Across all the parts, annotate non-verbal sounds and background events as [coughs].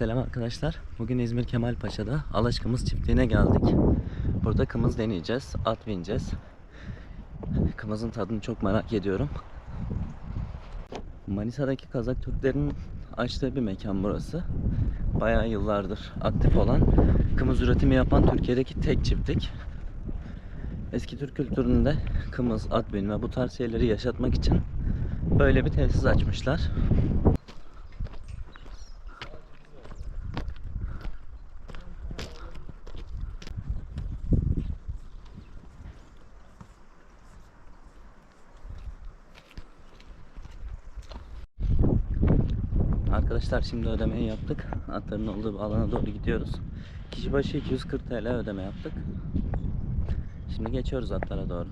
Selam arkadaşlar. Bugün İzmir Kemalpaşa'da Alaşkımız çiftliğine geldik. Burada kımız deneyeceğiz. At bineceğiz. Kımızın tadını çok merak ediyorum. Manisa'daki Kazak Türklerin açtığı bir mekan burası. Bayağı yıllardır aktif olan, kımız üretimi yapan Türkiye'deki tek çiftlik. Eski Türk kültüründe kımız, at binme bu tarz şeyleri yaşatmak için böyle bir tesis açmışlar. Arkadaşlar şimdi ödemeyi yaptık. Atların olduğu alana doğru gidiyoruz. Kişi başı 240 TL ödeme yaptık. Şimdi geçiyoruz atlara doğru.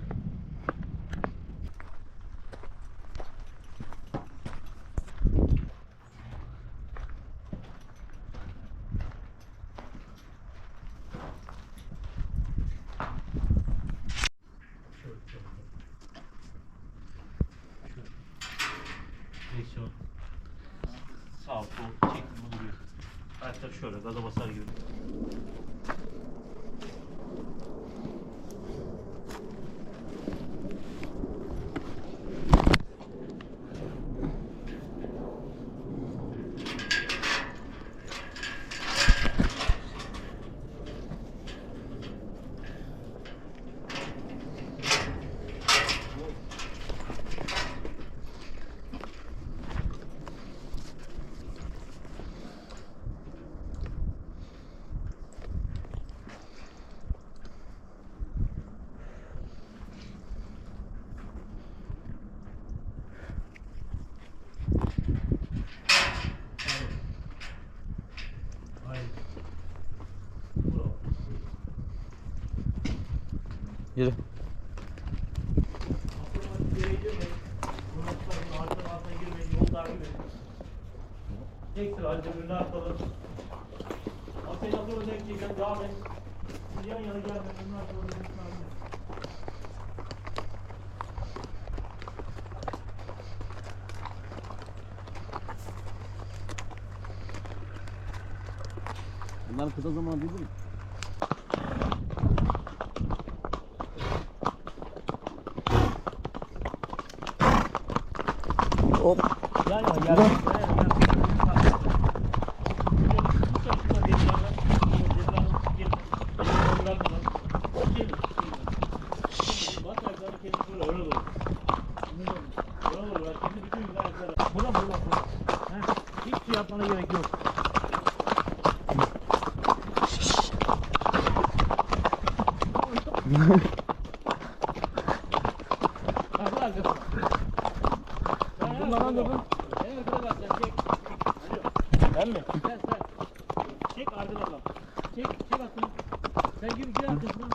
Ayaklar şöyle gaza basar gibi. Yürü. Tek sıra birbirine atladı. Aferin hazır özel giyeceğim devam et. Yan yana gelmeyin. Bunlar atlayın. Bunlar kısa zaman değil mi? Hop. Yan yana gel. Yan yana gel. Buna buna buna. Hiç şey yapmana gerek yok. Bunlardan. Alo. Ben mi? Sen sen. Çek bak. Çek çek aklını. Sen gir gir arkasına.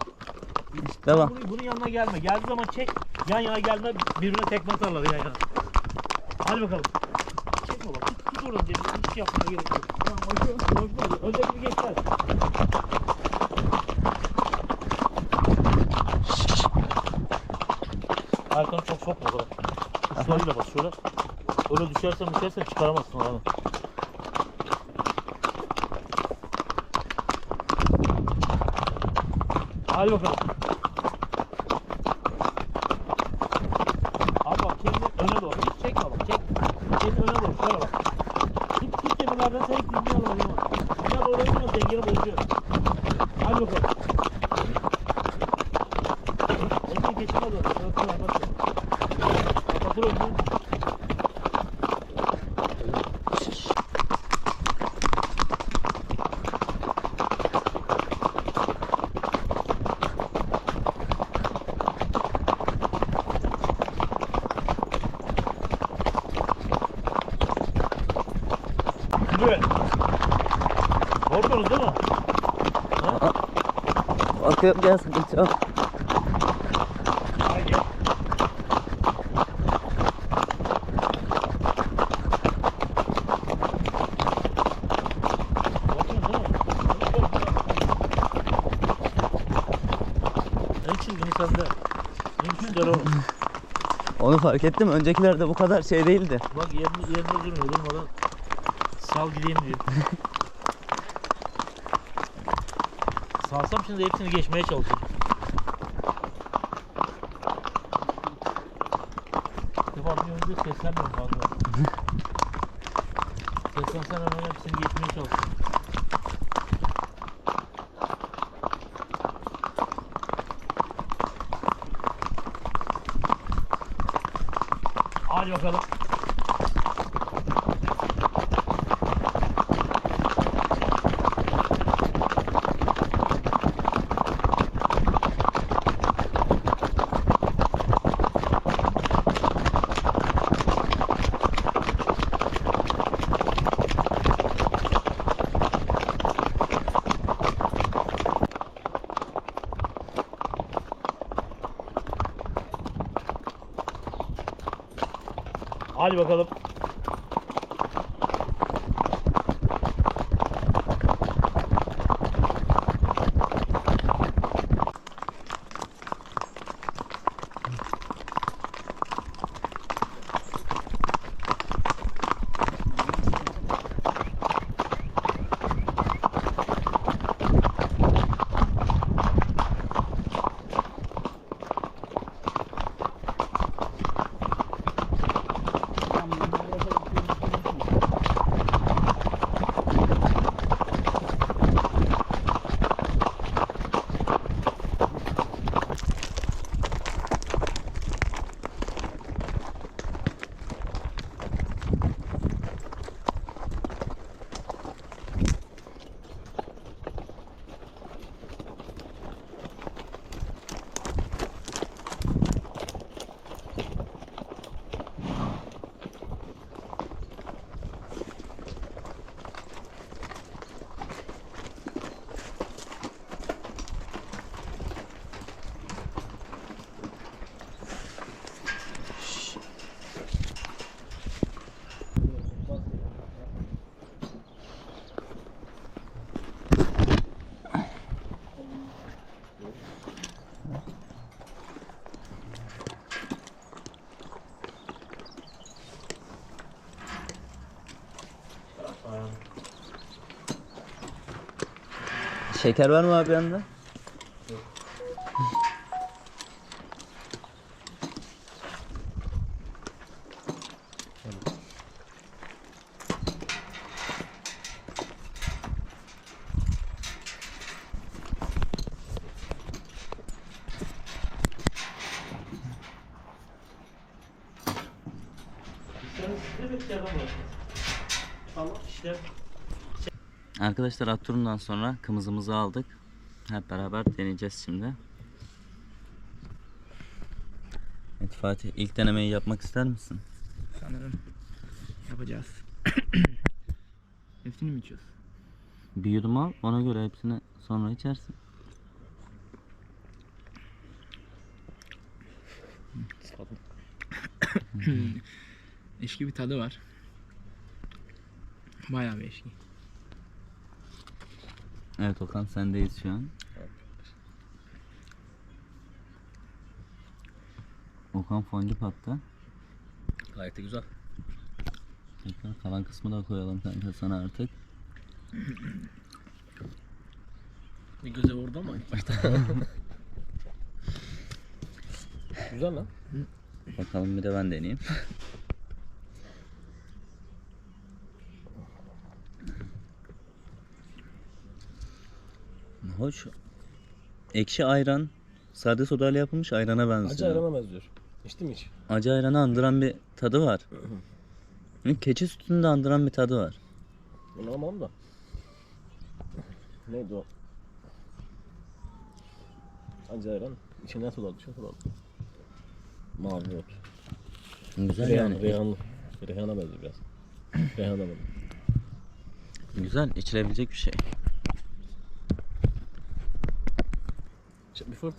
Devam. Bunun, bunun yanına gelme. Geldiği zaman çek. Yan yana gelme. Birbirine tekme atarlar yan yana. Hadi bakalım. Çekme bak. Tut, tut oradan dedi. Hiç şey yapmana gerek yok. Tamam koşuyor. Koşma. Öndeki bir geçer. Arkanı çok sokma bak. Uçlarıyla bas şöyle. Öyle düşersen düşersen çıkaramazsın abi. Hadi bakalım. Abi bak kendini öne doğru. Hiç çekme bak. Çek. Kendini öne doğru. Şöyle bak. Tut tut demirlerden sen ilk dizini al bakayım. Buna doğru oynama dengeni bozuyor. Hadi bakalım. Elini geçime doğru. Kapatır kapatır. Kapatır önünü. Yürü. Korktunuz değil mi? Bakıyorum gel sıkıntı yok. Haydi. Korktunuz değil mi? En çılgını sende. En güçleri o. Onu fark ettim. Öncekilerde bu kadar şey değildi. Bak yerinde, yerinde durmuyor durmadan. Sal gideyim diyor. [laughs] Salsam şimdi hepsini geçmeye çalışırım. Defa bir önce seslenmiyorum fazla. Seslensen hemen hepsini geçmeye çalışırım. Hadi bakalım. Hadi bakalım. Şeker var mı abi yanında? İşlerin size bekleyelim Tamam işte. Arkadaşlar at turundan sonra kımızımızı aldık. Hep beraber deneyeceğiz şimdi. Evet Fatih ilk denemeyi yapmak ister misin? Sanırım yapacağız. [coughs] Hepsini mi içiyoruz? Bir yudum al ona göre hepsini sonra içersin. [coughs] Eşki bir tadı var. Bayağı bir eşki. Evet Okan sendeyiz şu an. Okan fondip attı. Gayet de güzel. Tekrar kalan kısmı da koyalım kanka sana artık. Bir göze vurdu ama ilk başta. [laughs] güzel lan. Bakalım bir de ben deneyeyim. Hoş. Ekşi ayran. Sade sodayla yapılmış ayrana benziyor. Acı ayrana benziyor. İçtin mi hiç? Acı ayranı andıran bir tadı var. [clears throat] Keçi sütünü de andıran bir tadı var. Bunu almam da. Neydi o? Acı ayran. İçine ne tutardı? Şey tutardı. Mavi ot. Güzel Reyhan, yani. Reyhan, Reyhan'a benziyor biraz. [clears throat] Reyhan'a benziyor. Güzel içilebilecek bir şey. Çek bir fırt.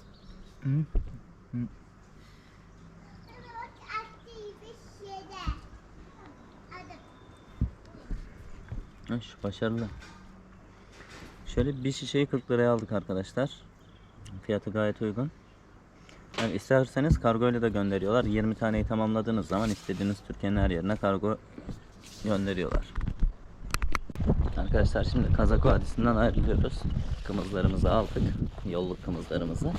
Hoş, başarılı. Şöyle bir şişeyi 40 liraya aldık arkadaşlar. Fiyatı gayet uygun. Yani isterseniz kargo ile de gönderiyorlar. 20 taneyi tamamladığınız zaman istediğiniz Türkiye'nin her yerine kargo gönderiyorlar. Arkadaşlar şimdi Kazak Vadisi'nden ayrılıyoruz. Kımızlarımızı aldık. Yolluk kımızlarımızı.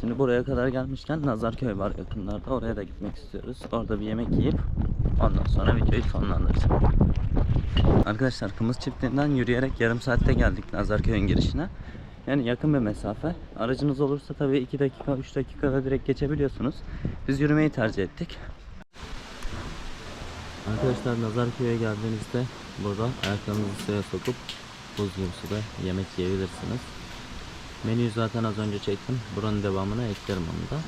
Şimdi buraya kadar gelmişken Nazarköy var yakınlarda. Oraya da gitmek istiyoruz. Orada bir yemek yiyip ondan sonra videoyu sonlandıracağım. Arkadaşlar Kımız çiftliğinden yürüyerek yarım saatte geldik Nazarköy'ün girişine. Yani yakın bir mesafe. Aracınız olursa tabii 2 dakika 3 dakikada direkt geçebiliyorsunuz. Biz yürümeyi tercih ettik. Arkadaşlar Nazarköy'e geldiğinizde burada ayaklarınızı suya sokup buz gibi suda yemek yiyebilirsiniz. Menüyü zaten az önce çektim. Buranın devamını eklerim onu da.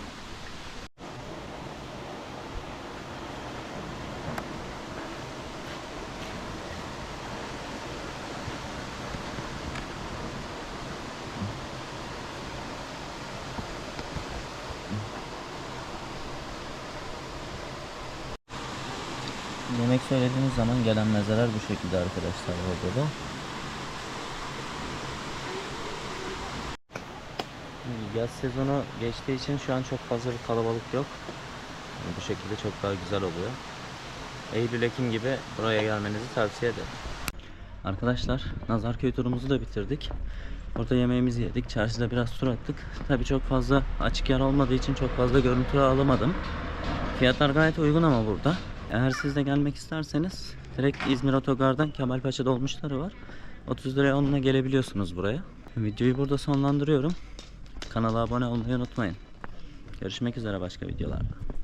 Yemek söylediğiniz zaman gelen mezeler bu şekilde arkadaşlar burada da. Yaz sezonu geçtiği için şu an çok fazla bir kalabalık yok. Yani bu şekilde çok daha güzel oluyor. Eylül-Ekim gibi buraya gelmenizi tavsiye ederim. Arkadaşlar Nazarköy turumuzu da bitirdik. Orada yemeğimizi yedik. Çarşıda biraz tur attık. Tabii çok fazla açık yer olmadığı için çok fazla görüntü alamadım. Fiyatlar gayet uygun ama burada. Eğer siz de gelmek isterseniz direkt İzmir Otogar'dan Kemalpaşa dolmuşları var. 30 liraya onunla gelebiliyorsunuz buraya. Videoyu burada sonlandırıyorum. Kanala abone olmayı unutmayın. Görüşmek üzere başka videolarda.